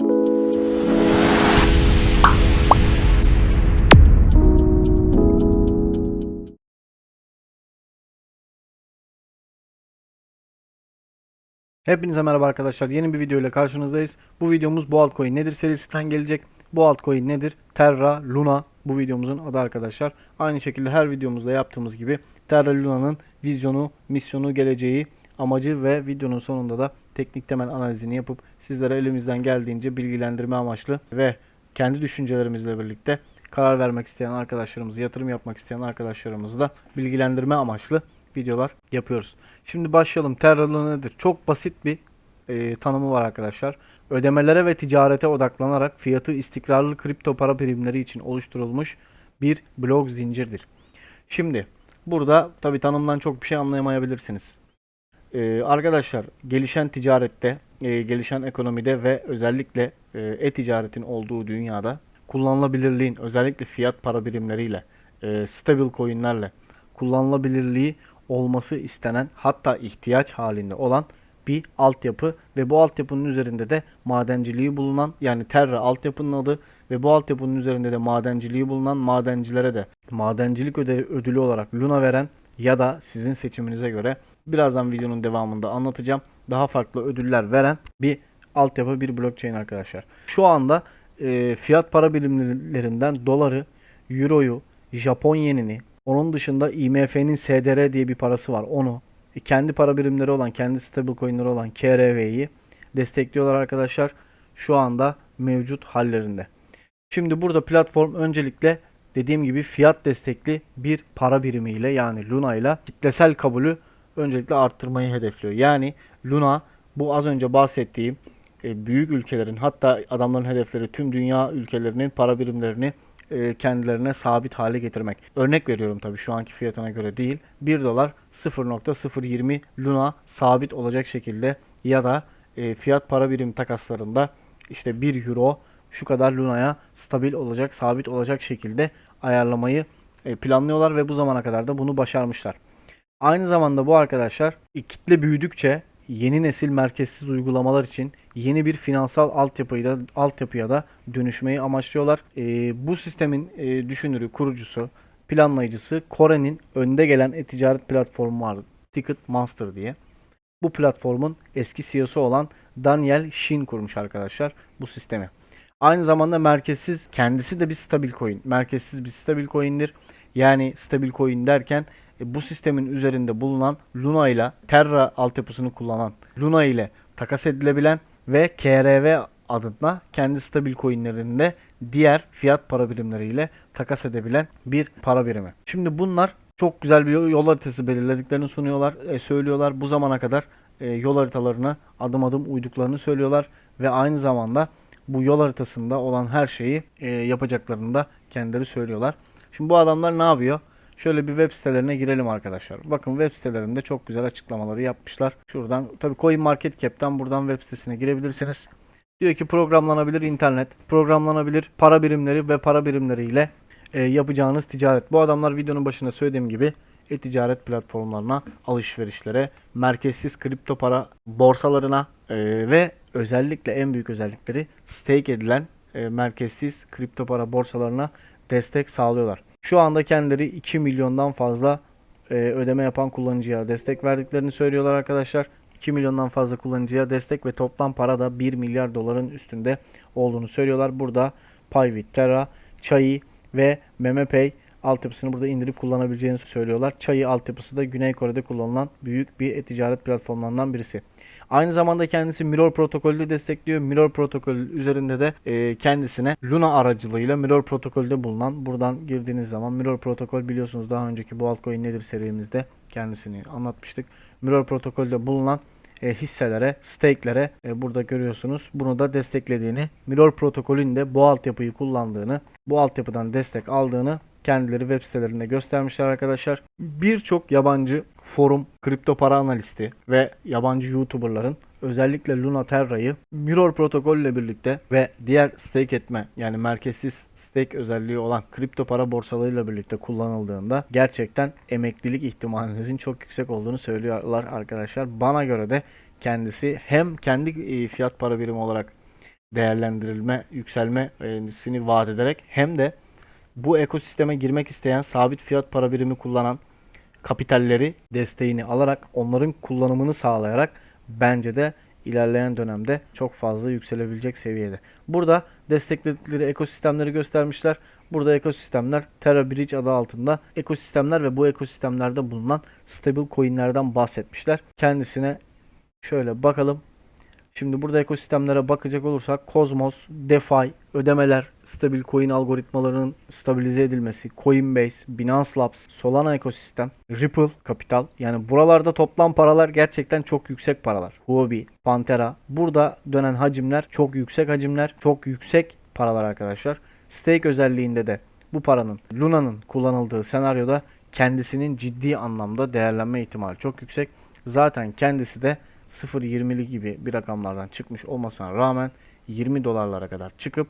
Hepinize merhaba arkadaşlar. Yeni bir video ile karşınızdayız. Bu videomuz bu altcoin nedir serisinden gelecek. Bu altcoin nedir? Terra Luna bu videomuzun adı arkadaşlar. Aynı şekilde her videomuzda yaptığımız gibi Terra Luna'nın vizyonu, misyonu, geleceği, amacı ve videonun sonunda da teknik temel analizini yapıp sizlere elimizden geldiğince bilgilendirme amaçlı ve kendi düşüncelerimizle birlikte karar vermek isteyen arkadaşlarımızı, yatırım yapmak isteyen arkadaşlarımızı da bilgilendirme amaçlı videolar yapıyoruz. Şimdi başlayalım. Terra nedir? Çok basit bir e, tanımı var arkadaşlar. Ödemelere ve ticarete odaklanarak fiyatı istikrarlı kripto para birimleri için oluşturulmuş bir blok zincirdir. Şimdi burada tabi tanımdan çok bir şey anlayamayabilirsiniz. E, arkadaşlar gelişen ticarette, e, gelişen ekonomide ve özellikle e, e-ticaretin olduğu dünyada kullanılabilirliğin özellikle fiyat para birimleriyle, e, stabil coinlerle kullanılabilirliği olması istenen hatta ihtiyaç halinde olan bir altyapı ve bu altyapının üzerinde de madenciliği bulunan yani Terra altyapının adı ve bu altyapının üzerinde de madenciliği bulunan madencilere de madencilik ödülü olarak Luna veren ya da sizin seçiminize göre birazdan videonun devamında anlatacağım daha farklı ödüller veren bir altyapı bir blockchain arkadaşlar. Şu anda e, fiyat para birimlerinden doları, euroyu, Japon yenini, onun dışında IMF'nin SDR diye bir parası var. Onu e, kendi para birimleri olan, kendi stable coin'leri olan KRV'yi destekliyorlar arkadaşlar. Şu anda mevcut hallerinde. Şimdi burada platform öncelikle dediğim gibi fiyat destekli bir para birimiyle yani Luna ile kitlesel kabulü öncelikle arttırmayı hedefliyor. Yani Luna bu az önce bahsettiğim e, büyük ülkelerin hatta adamların hedefleri tüm dünya ülkelerinin para birimlerini e, kendilerine sabit hale getirmek. Örnek veriyorum tabii şu anki fiyatına göre değil. 1 dolar 0.020 Luna sabit olacak şekilde ya da e, fiyat para birim takaslarında işte 1 euro şu kadar Luna'ya stabil olacak, sabit olacak şekilde ayarlamayı e, planlıyorlar ve bu zamana kadar da bunu başarmışlar. Aynı zamanda bu arkadaşlar e, kitle büyüdükçe yeni nesil merkezsiz uygulamalar için yeni bir finansal altyapıyla altyapıya da dönüşmeyi amaçlıyorlar. Ee, bu sistemin e, düşünürü, kurucusu, planlayıcısı Kore'nin önde gelen e-ticaret platformu var. Ticketmaster diye. Bu platformun eski CEO'su olan Daniel Shin kurmuş arkadaşlar bu sistemi. Aynı zamanda merkezsiz kendisi de bir stabil coin. Merkezsiz bir stabil coin'dir. Yani stabil coin derken e, bu sistemin üzerinde bulunan Luna ile Terra altyapısını kullanan Luna ile takas edilebilen ve KRV adına kendi stabil coinlerinde diğer fiyat para birimleriyle takas edebilen bir para birimi. Şimdi bunlar çok güzel bir yol haritası belirlediklerini sunuyorlar, e, söylüyorlar. Bu zamana kadar e, yol haritalarına adım adım uyduklarını söylüyorlar ve aynı zamanda bu yol haritasında olan her şeyi e, yapacaklarını da kendileri söylüyorlar. Şimdi bu adamlar ne yapıyor? Şöyle bir web sitelerine girelim arkadaşlar. Bakın web sitelerinde çok güzel açıklamaları yapmışlar. Şuradan tabii CoinMarketCap'ten buradan web sitesine girebilirsiniz. Diyor ki programlanabilir internet, programlanabilir para birimleri ve para birimleriyle e, yapacağınız ticaret. Bu adamlar videonun başında söylediğim gibi e-ticaret platformlarına, alışverişlere, merkezsiz kripto para borsalarına e, ve özellikle en büyük özellikleri stake edilen e, merkezsiz kripto para borsalarına destek sağlıyorlar. Şu anda kendileri 2 milyondan fazla e, ödeme yapan kullanıcıya destek verdiklerini söylüyorlar arkadaşlar. 2 milyondan fazla kullanıcıya destek ve toplam para da 1 milyar doların üstünde olduğunu söylüyorlar. Burada Pybit, Terra, Chai ve MemePay altyapısını burada indirip kullanabileceğini söylüyorlar. Chai altyapısı da Güney Kore'de kullanılan büyük bir e-ticaret platformlarından birisi. Aynı zamanda kendisi Mirror protokolü de destekliyor. Mirror protokolü üzerinde de e, kendisine Luna aracılığıyla Mirror protokolde bulunan buradan girdiğiniz zaman Mirror protokol biliyorsunuz daha önceki bu altcoin nedir serimizde kendisini anlatmıştık. Mirror protokolde bulunan e, hisselere, stake'lere e, burada görüyorsunuz. Bunu da desteklediğini, Mirror protokolün de bu altyapıyı kullandığını, bu altyapıdan destek aldığını kendileri web sitelerinde göstermişler arkadaşlar. Birçok yabancı forum, kripto para analisti ve yabancı YouTuber'ların özellikle Luna Terra'yı Mirror protokol ile birlikte ve diğer stake etme yani merkezsiz stake özelliği olan kripto para borsalarıyla birlikte kullanıldığında gerçekten emeklilik ihtimalinizin çok yüksek olduğunu söylüyorlar arkadaşlar. Bana göre de kendisi hem kendi e, fiyat para birimi olarak değerlendirilme, yükselmesini vaat ederek hem de bu ekosisteme girmek isteyen sabit fiyat para birimi kullanan kapitalleri desteğini alarak onların kullanımını sağlayarak bence de ilerleyen dönemde çok fazla yükselebilecek seviyede. Burada destekledikleri ekosistemleri göstermişler. Burada ekosistemler Terra Bridge adı altında ekosistemler ve bu ekosistemlerde bulunan stable coinlerden bahsetmişler. Kendisine şöyle bakalım. Şimdi burada ekosistemlere bakacak olursak Cosmos, DeFi, ödemeler, stabil coin algoritmalarının stabilize edilmesi, Coinbase, Binance Labs, Solana ekosistem, Ripple kapital. Yani buralarda toplam paralar gerçekten çok yüksek paralar. Huobi, Pantera. Burada dönen hacimler çok yüksek hacimler, çok yüksek paralar arkadaşlar. Stake özelliğinde de bu paranın Luna'nın kullanıldığı senaryoda kendisinin ciddi anlamda değerlenme ihtimali çok yüksek. Zaten kendisi de 0.20'li gibi bir rakamlardan çıkmış olmasına rağmen 20 dolarlara kadar çıkıp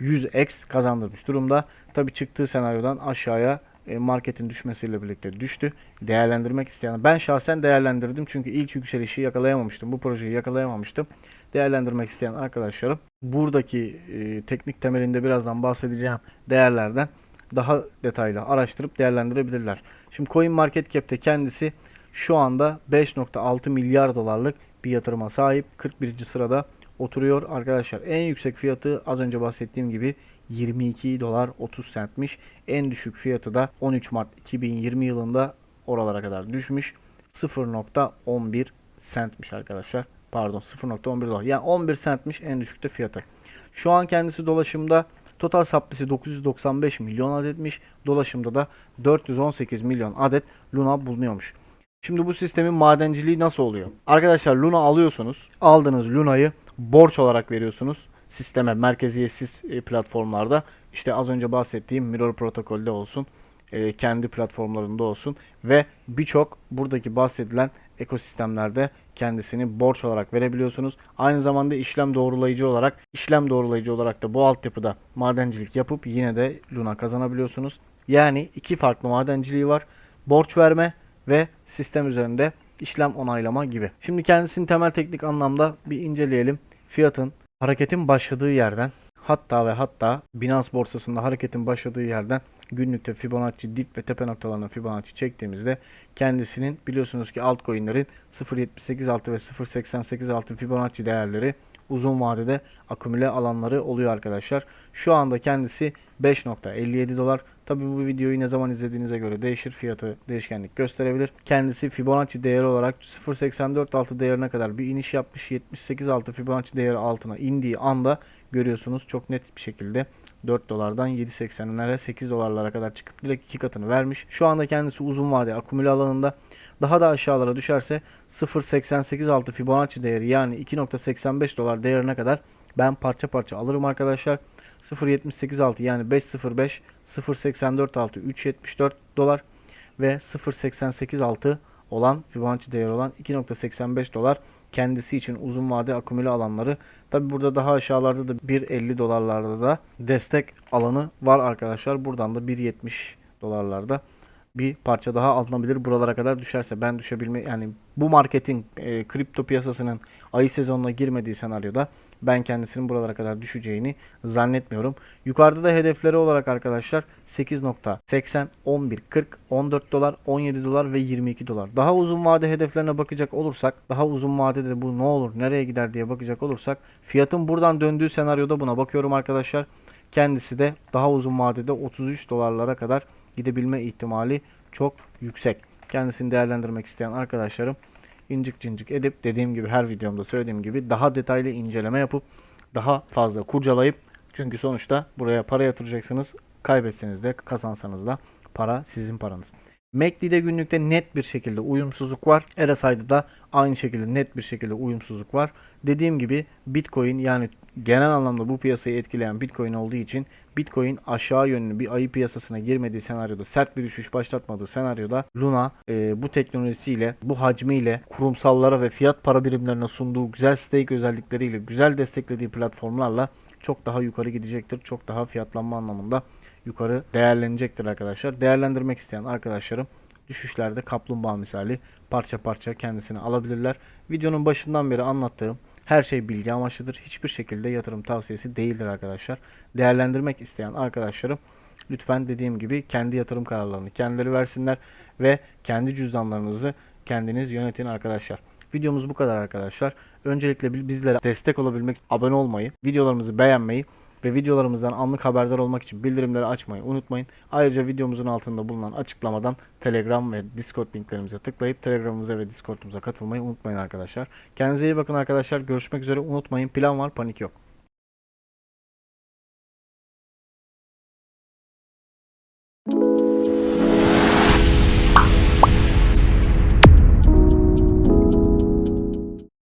100x kazandırmış durumda. Tabi çıktığı senaryodan aşağıya e, marketin düşmesiyle birlikte düştü. Değerlendirmek isteyen ben şahsen değerlendirdim çünkü ilk yükselişi yakalayamamıştım. Bu projeyi yakalayamamıştım. Değerlendirmek isteyen arkadaşlarım buradaki e, teknik temelinde birazdan bahsedeceğim değerlerden daha detaylı araştırıp değerlendirebilirler. Şimdi Coin Market Cap'te kendisi şu anda 5.6 milyar dolarlık bir yatırıma sahip. 41. sırada oturuyor arkadaşlar. En yüksek fiyatı az önce bahsettiğim gibi 22 dolar 30 centmiş. En düşük fiyatı da 13 Mart 2020 yılında oralara kadar düşmüş. 0.11 centmiş arkadaşlar. Pardon 0.11 dolar. Yani 11 centmiş en düşükte fiyatı. Şu an kendisi dolaşımda Total supply'si 995 milyon adetmiş. Dolaşımda da 418 milyon adet Luna bulunuyormuş. Şimdi bu sistemin madenciliği nasıl oluyor? Arkadaşlar Luna alıyorsunuz. Aldığınız Luna'yı borç olarak veriyorsunuz sisteme, merkeziyetsiz e, platformlarda. İşte az önce bahsettiğim Mirror protokolde olsun, e, kendi platformlarında olsun ve birçok buradaki bahsedilen ekosistemlerde kendisini borç olarak verebiliyorsunuz. Aynı zamanda işlem doğrulayıcı olarak, işlem doğrulayıcı olarak da bu altyapıda madencilik yapıp yine de Luna kazanabiliyorsunuz. Yani iki farklı madenciliği var. Borç verme ve sistem üzerinde işlem onaylama gibi. Şimdi kendisini temel teknik anlamda bir inceleyelim. Fiyatın hareketin başladığı yerden hatta ve hatta Binance borsasında hareketin başladığı yerden günlükte Fibonacci dip ve tepe noktalarına Fibonacci çektiğimizde kendisinin biliyorsunuz ki altcoin'lerin 0.78 ve 0.88 Fibonacci değerleri uzun vadede akümüle alanları oluyor arkadaşlar. Şu anda kendisi 5.57 dolar. Tabi bu videoyu ne zaman izlediğinize göre değişir. Fiyatı değişkenlik gösterebilir. Kendisi Fibonacci değeri olarak 0.84 değerine kadar bir iniş yapmış. 78 Fibonacci değeri altına indiği anda görüyorsunuz çok net bir şekilde 4 dolardan 7.80'lere 8 dolarlara kadar çıkıp direkt iki katını vermiş. Şu anda kendisi uzun vade akümüle alanında. Daha da aşağılara düşerse 0.88 Fibonacci değeri yani 2.85 dolar değerine kadar ben parça parça alırım arkadaşlar. 0.78 yani 5.05 0.84 3.74 dolar ve 0.88 olan Fibonacci değeri olan 2.85 dolar kendisi için uzun vade akümüle alanları. Tabi burada daha aşağılarda da 1.50 dolarlarda da destek alanı var arkadaşlar. Buradan da 1.70 dolarlarda bir parça daha alınabilir buralara kadar düşerse ben düşebilme yani bu marketin e, kripto piyasasının ayı sezonuna girmediği senaryoda ben kendisinin buralara kadar düşeceğini zannetmiyorum. Yukarıda da hedefleri olarak arkadaşlar 8.80, 11.40, 14 dolar, 17 dolar ve 22 dolar. Daha uzun vade hedeflerine bakacak olursak, daha uzun vadede bu ne olur, nereye gider diye bakacak olursak, fiyatın buradan döndüğü senaryoda buna bakıyorum arkadaşlar. Kendisi de daha uzun vadede 33 dolarlara kadar gidebilme ihtimali çok yüksek. Kendisini değerlendirmek isteyen arkadaşlarım incik cincik edip dediğim gibi her videomda söylediğim gibi daha detaylı inceleme yapıp daha fazla kurcalayıp çünkü sonuçta buraya para yatıracaksınız. Kaybetseniz de kazansanız da para sizin paranız. MACD'de günlükte net bir şekilde uyumsuzluk var. RSI'de da aynı şekilde net bir şekilde uyumsuzluk var. Dediğim gibi Bitcoin yani genel anlamda bu piyasayı etkileyen Bitcoin olduğu için Bitcoin aşağı yönlü bir ayı piyasasına girmediği senaryoda sert bir düşüş başlatmadığı senaryoda Luna e, bu teknolojisiyle bu hacmiyle kurumsallara ve fiyat para birimlerine sunduğu güzel stake özellikleriyle güzel desteklediği platformlarla çok daha yukarı gidecektir. Çok daha fiyatlanma anlamında yukarı değerlenecektir arkadaşlar. Değerlendirmek isteyen arkadaşlarım düşüşlerde kaplumbağa misali parça parça kendisini alabilirler. Videonun başından beri anlattığım Her şey bilgi amaçlıdır. Hiçbir şekilde yatırım tavsiyesi değildir arkadaşlar. Değerlendirmek isteyen arkadaşlarım lütfen dediğim gibi kendi yatırım kararlarını kendileri versinler ve kendi cüzdanlarınızı kendiniz yönetin arkadaşlar. Videomuz bu kadar arkadaşlar. Öncelikle bi- bizlere destek olabilmek, abone olmayı, videolarımızı beğenmeyi ve videolarımızdan anlık haberdar olmak için bildirimleri açmayı unutmayın. Ayrıca videomuzun altında bulunan açıklamadan Telegram ve Discord linklerimize tıklayıp Telegram'ımıza ve Discord'umuza katılmayı unutmayın arkadaşlar. Kendinize iyi bakın arkadaşlar. Görüşmek üzere. Unutmayın plan var, panik yok.